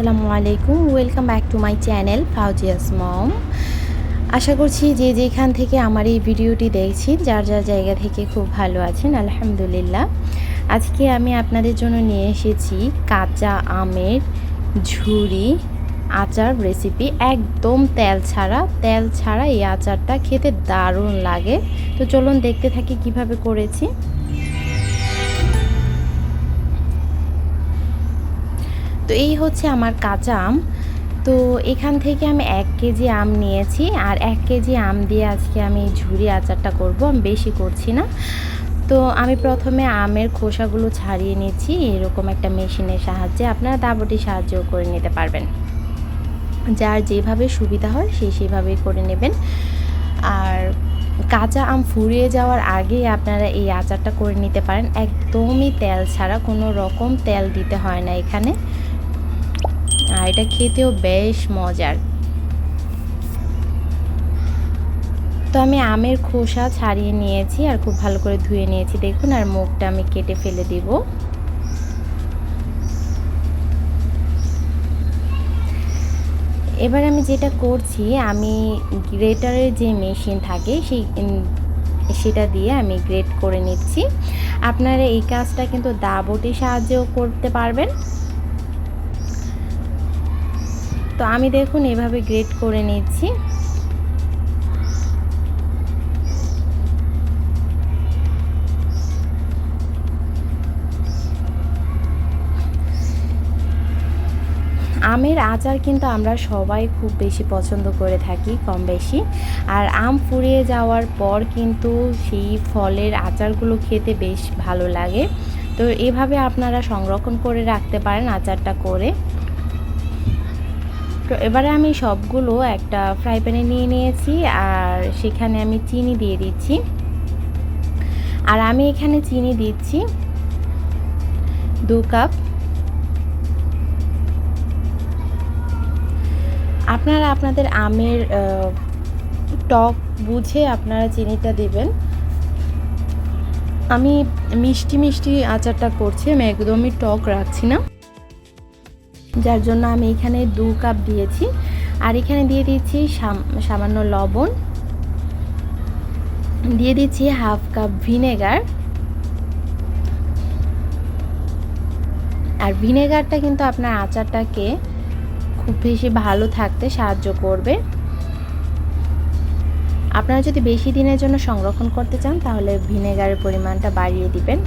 আসসালামু আলাইকুম। Welcome back to my channel Fauzia's mom আশা করছি যে যেখান থেকে আমার এই ভিডিওটি দেখছি যার যার জায়গা থেকে খুব ভালো আছেন, আলহামদুলিল্লাহ। আজকে আমি আপনাদের জন্য নিয়ে এসেছি কাঁচা আমের ঝুরি আচার রেসিপি একদম তেল ছাড়া তেল ছাড়া এই আচারটা খেতে দারুণ লাগে। তো চলুন দেখতে থাকি কীভাবে করেছি। তো এই হচ্ছে আমার কাঁচা আম তো এখান থেকে আমি এক কেজি আম নিয়েছি আর এক কেজি আম দিয়ে আজকে আমি ঝুরি আচারটা করব, আমি বেশি করছি না। তো আমি প্রথমে আমের খোসাগুলো ছাড়িয়ে নিচ্ছি, এরকম একটা মেশিনের সাহায্যে। আপনারা দাবটির সাহায্যও করে নিতে পারবেন। যার যেভাবে সুবিধা হয় সেই সেভাবেই করে নেবেন। আর কাঁচা আম ফুরিয়ে যাওয়ার আগে আপনারা এই আচারটা করে নিতে পারেন। একদমই তেল ছাড়া, কোনো রকম তেল দিতে হয় না এখানে। আর এটা খেতেও বেশ মজার। তো আমি আমের খোসা ছাড়িয়ে নিয়েছি আর খুব ভালো করে ধুয়ে নিয়েছি। দেখুন, আর মুখটা আমি কেটে ফেলে দিব। এবার আমি যেটা করছি, আমি গ্রেটারের যে মেশিন থাকে, সেই সেটা দিয়ে আমি গ্রেট করে নিচ্ছি। আপনারা এই কাজটা কিন্তু দাবটির সাহায্যেও করতে পারবেন। তো আমি দেখুন এভাবে গ্রেট করে নিচ্ছি। আমের আচার কিন্তু আমরা সবাই খুব বেশি পছন্দ করে থাকি, কম বেশি। আর আম ফুরিয়ে যাওয়ার পর কিন্তু সেই ফলের আচারগুলো খেতে বেশ ভালো লাগে। তো এভাবে আপনারা সংরক্ষণ করে রাখতে পারেন আচারটা করে। তো এবারে আমি সবগুলো একটা ফ্রাই প্যানে নিয়ে নিয়েছি, আর সেখানে আমি চিনি দিয়ে দিচ্ছি। আর আমি এখানে চিনি দিচ্ছি দু কাপ। আপনারা আপনাদের আমের টক বুঝে আপনারা চিনিটা দেবেন। আমি মিষ্টি মিষ্টি আচারটা করছি, আমি একদমই টক রাখছি না। যার জন্য আমি এখানে দু কাপ দিয়েছি। আর এখানে দিয়ে দিচ্ছি সামান্য লবণ। দিয়ে দিচ্ছি হাফ কাপ ভিনেগার। আর ভিনেগারটা কিন্তু আপনার আচারটাকে খুব বেশি ভালো থাকতে সাহায্য করবে। আপনারা যদি বেশি দিনের জন্য সংরক্ষণ করতে চান, তাহলে ভিনেগারের পরিমাণটা বাড়িয়ে দিবেন।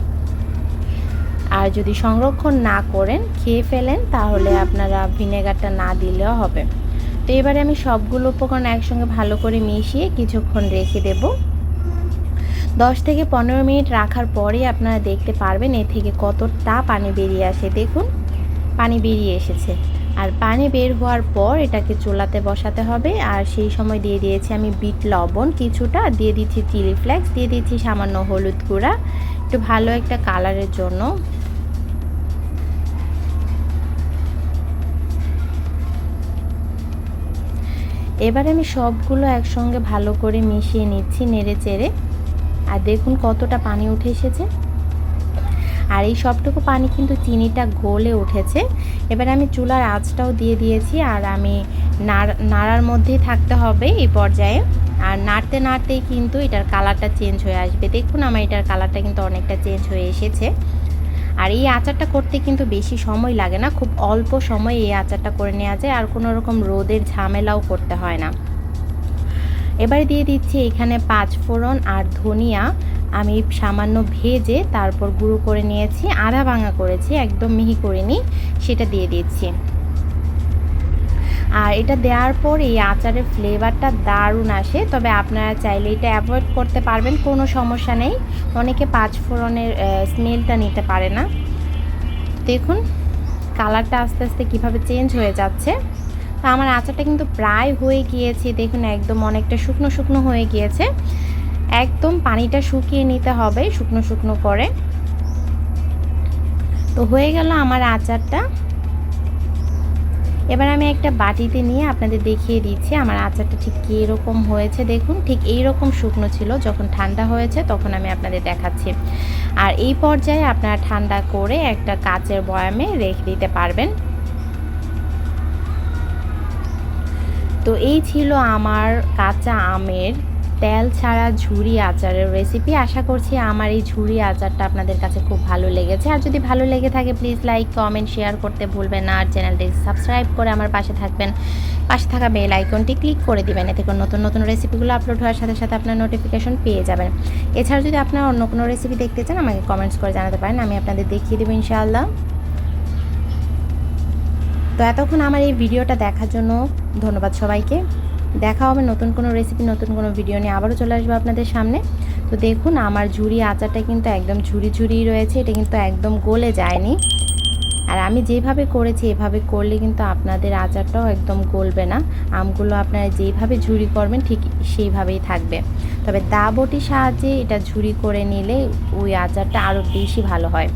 আর যদি সংরক্ষণ না করেন, খেয়ে ফেলেন, তাহলে আপনারা ভিনেগারটা না দিলেও হবে। তো এবারে আমি সবগুলো উপকরণ একসঙ্গে ভালো করে মিশিয়ে কিছুক্ষণ রেখে দেব। দশ থেকে পনেরো মিনিট রাখার পরে আপনারা দেখতে পারবেন এ থেকে কতটা পানি বেরিয়ে আসে। দেখুন, পানি বেরিয়ে এসেছে। আর পানি বের হওয়ার পর এটাকে চুলাতে বসাতে হবে। আর সেই সময় দিয়ে দিয়েছি আমি বিট লবণ কিছুটা। দিয়ে দিচ্ছি চিলি ফ্লেক্স, দিয়ে দিচ্ছি সামান্য হলুদ গুঁড়া। একটু ভালো একটা কালারের জন্য এবার আমি সবগুলো একসঙ্গে ভালো করে মিশিয়ে নিচ্ছি নেড়ে চেড়ে। আর দেখুন কতটা পানি উঠে এসেছে। আর এই সবটুকু পানি কিন্তু চিনিটা গলে উঠেছে। এবার আমি চুলার আঁচটাও দিয়ে দিয়েছি আর আমি নাড়ার মধ্যেই থাকতে হবে এই পর্যায়ে। আর নাড়তে নাড়তেই কিন্তু এটার কালারটা চেঞ্জ হয়ে আসবে। দেখুন আমার এটার কালারটা কিন্তু অনেকটা চেঞ্জ হয়ে এসেছে। আর এই আচারটা করতে কিন্তু বেশি সময় লাগে না, খুব অল্প সময় এই আচারটা করে নেওয়া যায় আর কোনো রকম রোদের ঝামেলাও করতে হয় না। এবারে দিয়ে দিচ্ছি এখানে পাঁচ ফোড়ন আর ধনিয়া। আমি সামান্য ভেজে তারপর গুঁড়ো করে নিয়েছি আধা ভাঙা করেছি, একদম মিহি করিনি, সেটা দিয়ে দিচ্ছি। আর এটা দেওয়ার পর এই আচারের ফ্লেভারটা দারুণ আসে। তবে আপনারা চাইলে এটা অ্যাভয়েড করতে পারবেন, কোনো সমস্যা নেই। অনেকে পাঁচ ফোড়নের স্মেলটা নিতে পারে না। দেখুন কালারটা আস্তে আস্তে কীভাবে চেঞ্জ হয়ে যাচ্ছে। তো আমার আচারটা কিন্তু প্রায় হয়ে গিয়েছে। দেখুন, একদম অনেকটা শুকনো শুকনো হয়ে গিয়েছে। একদম পানিটা শুকিয়ে নিতে হবে শুকনো শুকনো করে। তো হয়ে গেল আমার আচারটা। এবার আমি একটা বাটিতে নিয়ে আপনাদের দেখিয়ে দিচ্ছি আমার আচারটা ঠিক কীরকম হয়েছে। দেখুন, ঠিক এই রকম শুকনো ছিল। যখন ঠান্ডা হয়েছে, তখন আমি আপনাদের দেখাচ্ছি। আর এই পর্যায়ে আপনারা ঠান্ডা করে একটা কাচের বয়ামে রেখে দিতে পারবেন। তো এই ছিল আমার কাঁচা আমের তেল ছাড়া ঝুরি আচারের রেসিপি আশা করছি আমার এই ঝুরি আচারটা আপনাদের কাছে খুব ভালো লেগেছে। আর যদি ভালো লেগে থাকে প্লিজ লাইক কমেন্ট শেয়ার করতে ভুলবেন না। আর চ্যানেলটি সাবস্ক্রাইব করে আমার পাশে থাকবেন। পাশে থাকা বেল আইকনটি ক্লিক করে দিবেন। এতে করে নতুন নতুন রেসিপিগুলো আপলোড হওয়ার সাথে সাথে আপনার নোটিফিকেশন পেয়ে যাবেন। এছাড়া যদি আপনারা অন্য কোনো রেসিপি দেখতে চান, আমাকে কমেন্টস করে জানাতে পারেন। আমি আপনাদের দেখিয়ে দেবো ইনশাআল্লাহ। তো এতক্ষণ আমার এই ভিডিওটা দেখার জন্য ধন্যবাদ সবাইকে। দেখা হবে নতুন কোনো রেসিপি নতুন কোনো ভিডিও নিয়ে। আবারও চলে আসব আপনাদের সামনে। তো দেখুন, আমার ঝুরি আচারটা কিন্তু একদম ঝুরি ঝুরি রয়েছে। এটা কিন্তু একদম গলে যায়নি। আর আমি যেভাবে করেছি, এভাবে করলে কিন্তু আপনাদের আচারটাও একদম গলবে না। আমগুলো আপনারা যেইভাবে ঝুরি করবেন, ঠিক সেইভাবেই থাকবে। তবে দা বটির সাহায্যে এটা ঝুরি করে নিলে ওই আচারটা আরও বেশি ভালো হয়।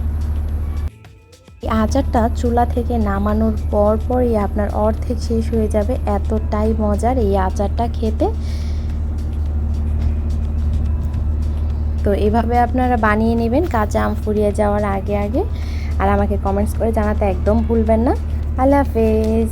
এই আচারটা চুলা থেকে নামানোর পর পরই আপনার অর্ধেক শেষ হয়ে যাবে। এতটাই মজার এই আচারটা খেতে। তো এভাবে আপনারা বানিয়ে নেবেন, কাঁচা আম ফুরিয়ে যাওয়ার আগে আগে। আর আমাকে কমেন্টস করে জানাতে একদম ভুলবেন না। আল্লাহ হাফেজ।